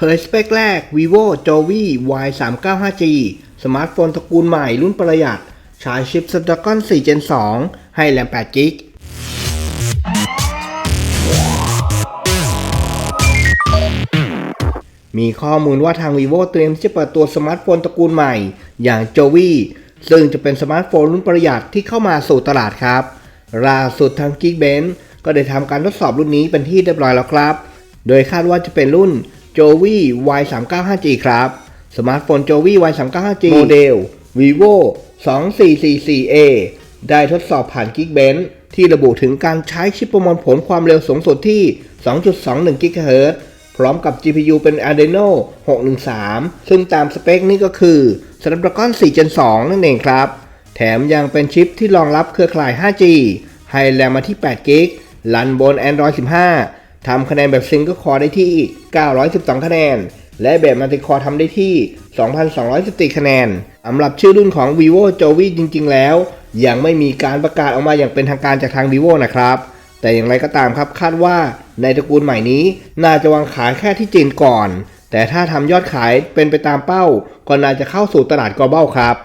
เผยสเปคแรก vivo jovi y 3 9 5 g สมาร์ทโฟนตระกูลใหม่รุ่นประหยัด ใช้ชิป Snapdragon 4 Gen 2 ให้แรม8 g b มีข้อมูลว่าทาง vivo เตรียมที่จะเปิดตัวสมาร์ทโฟนตระกูลใหม่ อย่าง jovi ซึ่งจะเป็นสมาร์ทโฟนรุ่นประหยัดที่เข้ามาสู่ตลาดครับล่าสุดทาง Geekbench ก็ได้ทำการทดสอบรุ่นนี้เป็นที่เรียบร้อยแล้วครับ โดยคาดว่าจะเป็นรุ่น jovi y 3 9 5 g ครับ สมาร์ทโฟน jovi y 3 9 5 g โมเดล vivo 2444a ได้ทดสอบผ่าน Geekbench ที่ระบุถึงการใช้ชิปประมวลผลความเร็วสูงสุดที่ 2.21 GHz พร้อมกับ GPU เป็น Adreno 613 ซึ่งตามสเปคนี่ก็คือ Snapdragon 4 Gen 2 นั่นเองครับ แถมยังเป็นชิปที่รองรับเครือข่าย 5G ให้แรมมาที่8 g b รันบน Android 15 ทำคะแนนแบบ Single Core ได้ที่ 912 คะแนน และแบบ Multi Core ทำได้ที่ 2,214 คะแนนสำหรับชื่อรุ่นของ vivo jovi จริง ๆ แล้ว ยังไม่มีการประกาศออกมาอย่างเป็นทางการจากทาง vivo นะครับ แต่อย่างไรก็ตามครับคาดว่าในตระกูลใหม่นี้ น่าจะวางขายแค่ที่จีนก่อน แต่ถ้าทำยอดขายเป็นไปตามเป้า ก็น่าจะเข้าสู่ตลาด global ครับ